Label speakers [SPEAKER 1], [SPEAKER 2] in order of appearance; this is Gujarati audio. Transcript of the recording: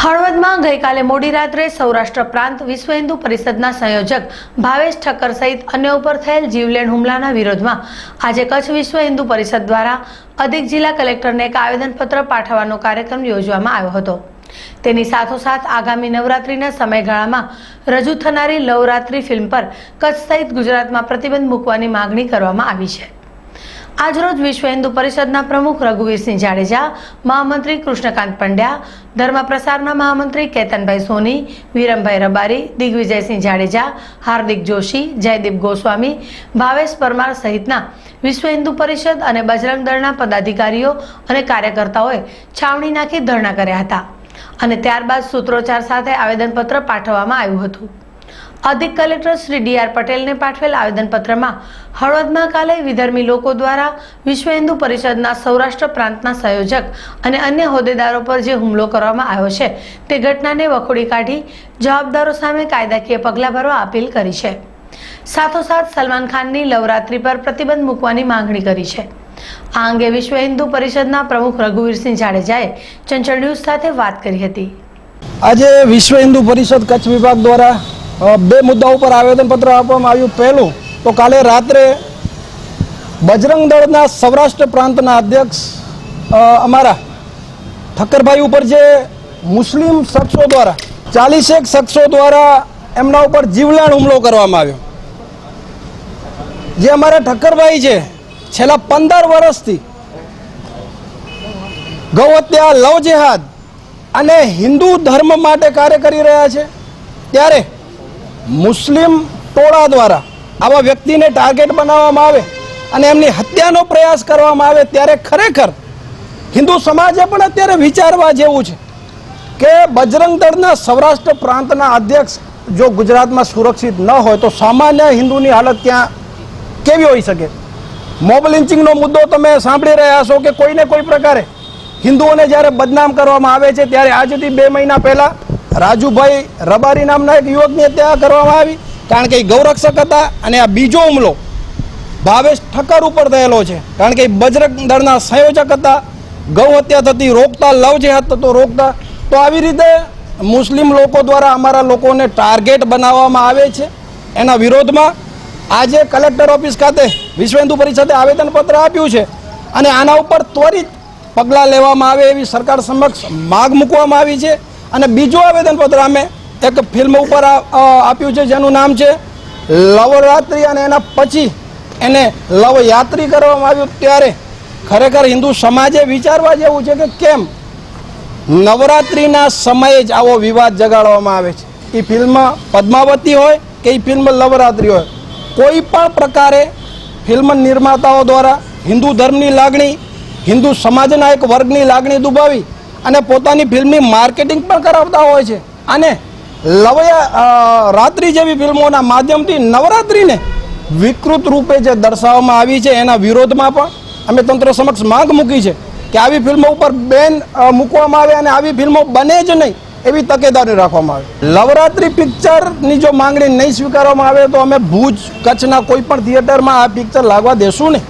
[SPEAKER 1] હળવદમાં ગઈકાલે મોડી રાત્રે સૌરાષ્ટ્ર પ્રાંત વિશ્વ હિન્દુ પરિષદના સંયોજક ભાવેશ ઠક્કર સહિત અન્ય ઉપર થયેલ જીવલેણ હુમલાના વિરોધમાં આજે કચ્છ વિશ્વ હિન્દુ પરિષદ દ્વારા અધિક જિલ્લા કલેક્ટરને એક આવેદનપત્ર પાઠવવાનો કાર્યક્રમ યોજવામાં આવ્યો હતો. તેની સાથોસાથ આગામી નવરાત્રિના સમયગાળામાં રજૂ થનારી નવરાત્રિ ફિલ્મ પર કચ્છ સહિત ગુજરાતમાં પ્રતિબંધ મૂકવાની માગણી કરવામાં આવી છે. આજરોજ વિશ્વ હિન્દુ પરિષદના પ્રમુખ રઘુવીરસિંહ જાડેજા, મહામંત્રી કૃષ્ણકાંત પંડ્યા ધર્મ પ્રસારના મહામંત્રી કેતનભાઈ સોની, વિરમભાઈ રબારી, દિગ્વિજયસિંહ જાડેજા, હાર્દિક જોશી, જયદીપ ગોસ્વામી, ભાવેશ પરમાર સહિતના વિશ્વ હિન્દુ પરિષદ અને બજરંગ દળના પદાધિકારીઓ અને કાર્યકર્તાઓએ છાવણી નાખી ધરણા કર્યા હતા. અને ત્યારબાદ સૂત્રોચ્ચાર સાથે આવેદનપત્ર પાઠવવામાં આવ્યું હતું. અધિક કલેક્ટર શ્રી ડી આર પટેલને પાઠવેલ આવેદનપત્રમાં, હળવદમાં કાલે વિધર્મી લોકો દ્વારા વિશ્વ હિન્દુ પરિષદના સૌરાષ્ટ્ર પ્રાંતના સંયોજક અને અન્ય હોદ્દેદારો પર જે હુમલો કરવામાં આવ્યો છે, તે ઘટનાને વખોડી કાઢી જવાબદારો સામે કાયદાકીય પગલાં ભરવા અપીલ કરી છે. સાથોસાથ સલમાન ખાનની નવરાત્રી પર પ્રતિબંધ મૂકવાની માંગણી કરી છે. આ અંગે વિશ્વ હિન્દુ પરિષદના પ્રમુખ રઘુવીરસિંહ જાડેજાએ ચંચળ ન્યૂઝ સાથે વાત કરી હતી.
[SPEAKER 2] આજે વિશ્વ હિન્દુ પરિષદ કચ્છ વિભાગ દ્વારા બે મુદ્દા ઉપર આવેદનપત્ર આપવામાં આવ્યું. પહેલું, તો કાલે રાત્રે બજરંગ દળના સૌરાષ્ટ્ર પ્રાંતના અધ્યક્ષ અમારા ઠક્કરભાઈ ઉપર જે મુસ્લિમ શખ્સો દ્વારા, ચાલીસેક શખ્સો દ્વારા એમના ઉપર જીવલેણ હુમલો કરવામાં આવ્યો. જે અમારા ઠક્કરભાઈ છે, છેલ્લા પંદર વર્ષથી ગૌહત્યા, લવ જેહાદ અને હિન્દુ ધર્મ માટે કાર્ય કરી રહ્યા છે. ત્યારે મુસ્લિમ ટોળા દ્વારા આવા વ્યક્તિને ટાર્ગેટ બનાવવામાં આવે અને એમની હત્યાનો પ્રયાસ કરવામાં આવે ત્યારે ખરેખર હિન્દુ સમાજે પણ અત્યારે વિચારવા જેવું છે કે બજરંગ દળના સૌરાષ્ટ્ર પ્રાંતના અધ્યક્ષ જો ગુજરાતમાં સુરક્ષિત ન હોય તો સામાન્ય હિન્દુની હાલત ત્યાં કેવી હોઈ શકે? મોબ લિન્ચિંગનો મુદ્દો તમે સાંભળી રહ્યા છો કે કોઈને કોઈ પ્રકારે હિન્દુઓને જ્યારે બદનામ કરવામાં આવે છે ત્યારે આજથી બે મહિના પહેલાં રાજુભાઈ રબારી નામના એક યુવકની હત્યા કરવામાં આવી, કારણ કે એ ગૌરક્ષક હતા અને આ બીજો હુમલો ભાવેશ ઠક્કર ઉપર થયેલો છે. કારણ કે એ બજરંગ દળના સંયોજક હતા. ગૌ હત્યા થતી રોકતા લવ જેહાદ થતો રોકતા. તો આવી રીતે મુસ્લિમ લોકો દ્વારા અમારા લોકોને ટાર્ગેટ બનાવવામાં આવે છે. એના વિરોધમાં આજે કલેક્ટર ઓફિસ ખાતે વિશ્વેન્દુ પરિષદે આવેદનપત્ર આપ્યું છે અને આના ઉપર ત્વરિત પગલાં લેવામાં આવે એવી સરકાર સમક્ષ માગ મૂકવામાં આવી છે. અને બીજું આવેદનપત્ર અમે એક ફિલ્મ ઉપર આપ્યું છે, જેનું નામ છે લવરાત્રિ અને એના પછી એને લવયાત્રી કરવામાં આવ્યું. ત્યારે ખરેખર હિન્દુ સમાજે વિચારવા જેવું છે કે કેમ નવરાત્રિના સમયે જ આવો વિવાદ જગાડવામાં આવે છે. એ ફિલ્મ પદ્માવતી હોય કે એ ફિલ્મ લવરાત્રિ હોય. કોઈ પણ પ્રકારે ફિલ્મ નિર્માતાઓ દ્વારા હિન્દુ ધર્મની લાગણી, હિન્દુ સમાજના એક વર્ગની લાગણી દુભાવી અને પોતાની ફિલ્મની માર્કેટિંગ પણ કરાવતા હોય છે. અને લવયા રાત્રિ જેવી ફિલ્મોના માધ્યમથી નવરાત્રિને વિકૃત રૂપે જે દર્શાવવામાં આવી છે એના વિરોધમાં પણ અમે તંત્ર સમક્ષ માંગ મૂકી છે કે આવી ફિલ્મો ઉપર બેન મૂકવામાં આવે અને આવી ફિલ્મો બને જ નહીં એવી તકેદારી રાખવામાં આવે. લવરાત્રિ પિક્ચરની જો માંગણી નહીં સ્વીકારવામાં આવે તો અમે ભુજ કચ્છના કોઈ પણ થિયેટરમાં આ પિક્ચર લાગવા દેશું નહીં.